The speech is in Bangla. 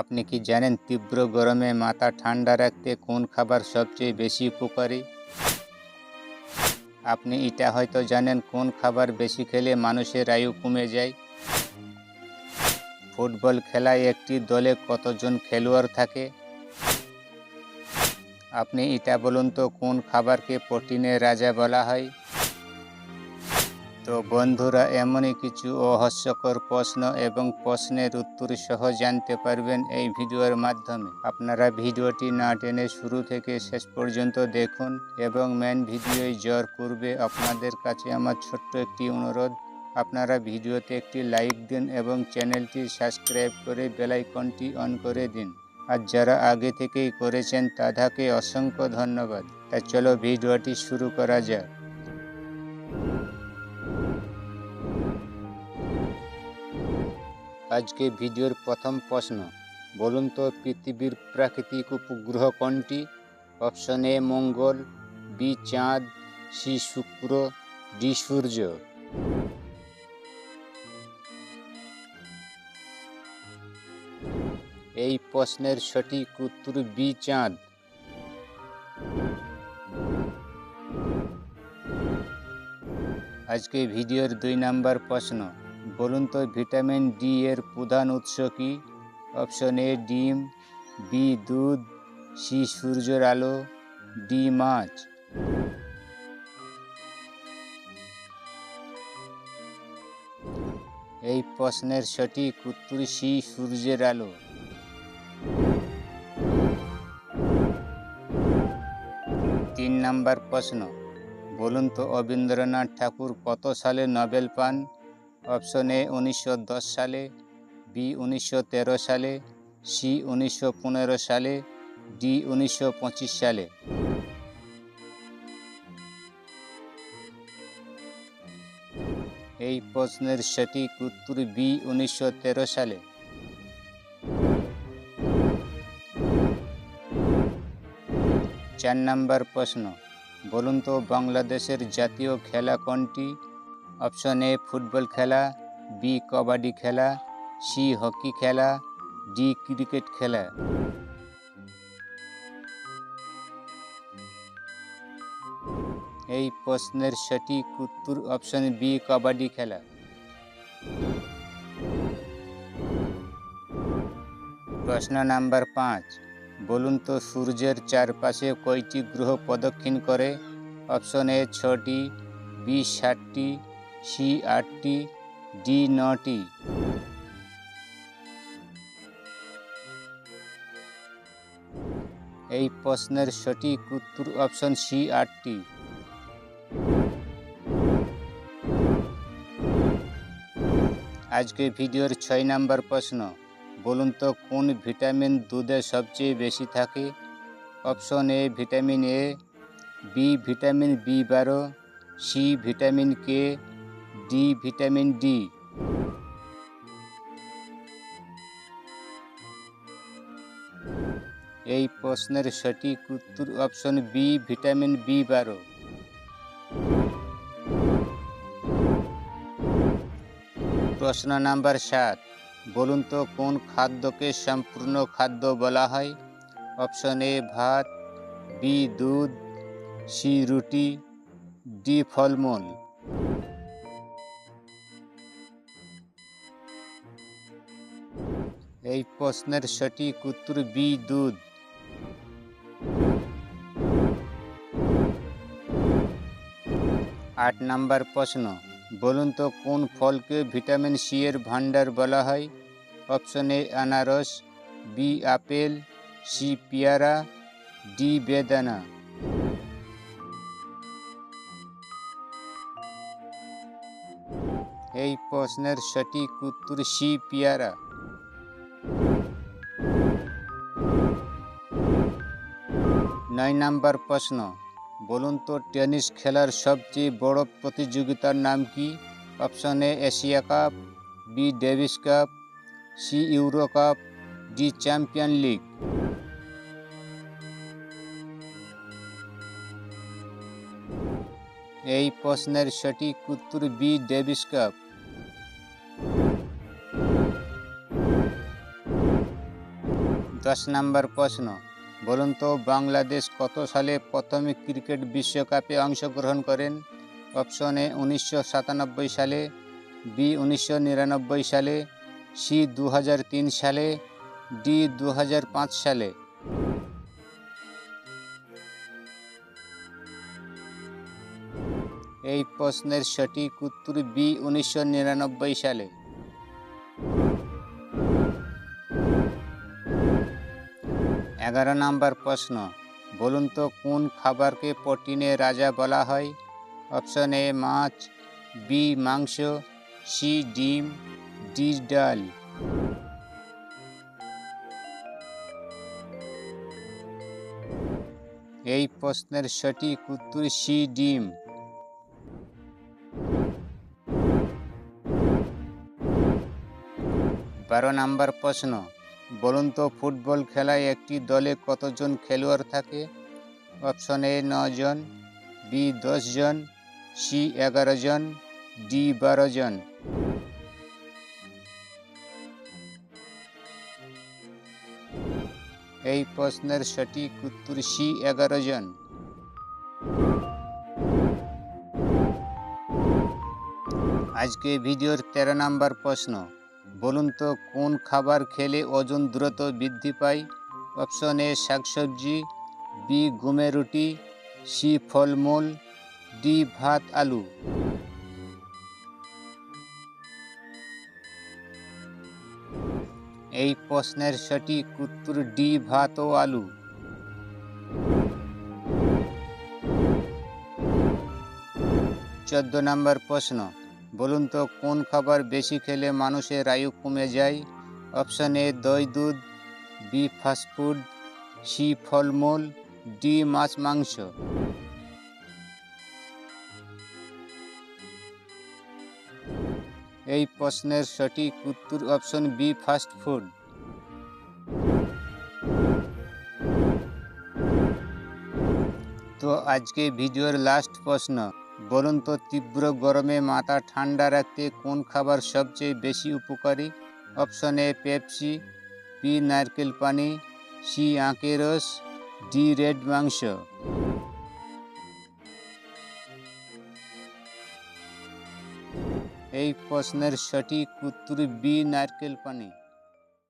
আপনি কি জানেন তীব্র গরমে মাথা ঠান্ডা রাখতে কোন খাবার সবচেয়ে বেশি উপকারী? আপনি এটা হয়তো জানেন কোন খাবার বেশি খেলে মানুষের আয়ু কমে যায়। ফুটবল খেলায় একটি দলে কতজন খেলোয়াড় থাকে? আপনি এটা বলুন তো কোন খাবারকে প্রোটিনের রাজা বলা হয়? তো বন্ধুরা, এমনই কিছু অহাস্যকর প্রশ্ন এবং প্রশ্নের উত্তর সহ জানতে পারবেন এই ভিডিওর মাধ্যমে। আপনারা ভিডিওটি না টেনে শুরু থেকে শেষ পর্যন্ত দেখুন এবং মেন ভিডিওয় জোর পূর্বে আপনাদের কাছে আমার ছোট্ট একটি অনুরোধ। আপনারা ভিডিওতে একটি লাইক দিন এবং চ্যানেলটি সাবস্ক্রাইব করে বেলাইকনটি অন করে দিন। আর যারা আগে থেকেই করেছেন তাদেরকে অসংখ্য ধন্যবাদ। তা চলো ভিডিওটি শুরু করা যাক। আজকে ভিডিওর প্রথম প্রশ্ন, বলুন তো পৃথিবীর প্রাকৃতিক উপগ্রহ কোনটি? অপশন এ মঙ্গল, বি চাঁদ, সি শুক্র, ডি সূর্য। এই প্রশ্নের সঠিক উত্তর বি চাঁদ। আজকে ভিডিওর দুই নাম্বার প্রশ্ন বলুন তো, ভিটামিন ডি এর প্রধান উৎস কি? অপশন এ ডিম বি দুধ সি সূর্যের আলো ডি মাছ। এই প্রশ্নের সঠিক উত্তর সি সূর্যের আলো। তিন নাম্বার প্রশ্ন, বলুন তো রবীন্দ্রনাথ ঠাকুর কত সালে নোবেল পান? অপশন এ উনিশশো দশ সালে, বি উনিশশো তেরো সালে, সি উনিশশো পনেরো সালে, ডি উনিশশো পঁচিশ সালে। এই প্রশ্নের সঠিক উত্তর বি উনিশশো তেরো সালে। চার নম্বর প্রশ্ন, বলুন তো বাংলাদেশের জাতীয় খেলা কোনটি? অপশন এ ফুটবল খেলা, বি কবাডি খেলা, সি হকি খেলা, ডি ক্রিকেট খেলা। এই প্রশ্নের সঠিক উত্তর অপশন বি কবাডি খেলা। প্রশ্ন নাম্বার পাঁচ, বলুন তো সূর্যের চারপাশে কয়টি গ্রহ প্রদক্ষিণ করে? অপশন এ ছটি, বি ষাটটি সি আটটি ডি নটি এই প্রশ্নের সঠিক উত্তর অপশন সি আটটি আজকে ভিডিওর ছয় নাম্বার প্রশ্ন, বলুন তো কোন ভিটামিন দুধে সবচেয়ে বেশি থাকে? Option A vitamin A B vitamin B বারো C vitamin K D vitamin D এই প্রশ্নের সঠিক উত্তর অপশন বি ভিটামিন বি বারো। প্রশ্ন নাম্বার সাত, বলুন তো কোন খাদ্যকে সম্পূর্ণ খাদ্য বলা হয়? অপশন এ ভাত বি দুধ সি রুটি ডি ফলমূল। এই প্রশ্নের সঠিক উত্তর বি, দুধ। আট নাম্বার প্রশ্ন, বলুন তো কোন ফলকে ভিটামিন সি এর ভান্ডার বলা হয়? অপশন এ, আনারস, বি, আপেল, সি, পেয়ারা, ডি, বেদানা। এই প্রশ্নের সঠিক উত্তর সি, পেয়ারা। নয় নাম্বার প্রশ্ন, বলুন তো টেনিস খেলার সবচেয়ে বড় প্রতিযোগিতার নাম কি? Option A, Asia cup, B, Davis cup, C, Euro cup, D, champion league. এই প্রশ্নের সঠিক উত্তর বি, ডেভিস কাপ। দশ নম্বর প্রশ্ন বলুন তো, বাংলাদেশ কত সালে প্রথমে ক্রিকেট বিশ্বকাপে অংশগ্রহণ করেন? অপশন এ, উনিশশো সাতানব্বই সালে, বি, উনিশশো নিরানব্বই সালে, সি দু সালে, ডি দু সালে। এই প্রশ্নের সঠিক উত্তর বি, উনিশশো নিরানব্বই সালে। এগারো নম্বর প্রশ্ন, বলুন তো কোন খাবারকে প্রোটিনের রাজা বলা হয়? অপশন এ মাছ, বি মাংস, সি ডিম, ডি ডাল। এই প্রশ্নের সঠিক উত্তর সি ডিম। বারো নম্বর প্রশ্ন বলুন তো, ফুটবল খেলায় একটি দলে কতজন খেলোয়াড় থাকে? অপশন এ জন বি জন সি এগারো জন ডি বারো জন এই প্রশ্নের সঠিক উত্তর সি এগারো জন আজকে ভিডিওর তেরো নম্বর প্রশ্ন। বলুন তো, কোন খাবার খেলে ওজন দ্রুত বৃদ্ধি পায়? অপশন এ, শাকসবজি, বি গমের রুটি, সি, ফলমূল, ডি, ভাত, আলু। এই প্রশ্নের সঠিক উত্তর ডি, ভাত ও আলু। চোদ্দ নম্বর প্রশ্ন। বলুন তো, কোন খাবার বেশি খেলে মানুষের আয়ু কমে যায়? অপশন এ, দই দুধ, বি ফাস্টফুড সি, ফলমূল, ডি, মাছ, মাংস। এই প্রশ্নের সঠিক উত্তর অপশন বি ফাস্ট ফুড তো আজকে ভিডিওর লাস্ট প্রশ্ন। বলুন তো তীব্র গরমে মাথা ঠান্ডা রাখতে কোন খাবার সবচেয়ে বেশি উপকারী? অপশন এ পেপসি বি নারকেল পানি, সি আঁকের রস, ডি রেড মাংস। এই প্রশ্নের সঠিক উত্তর বি নারকেল পানি।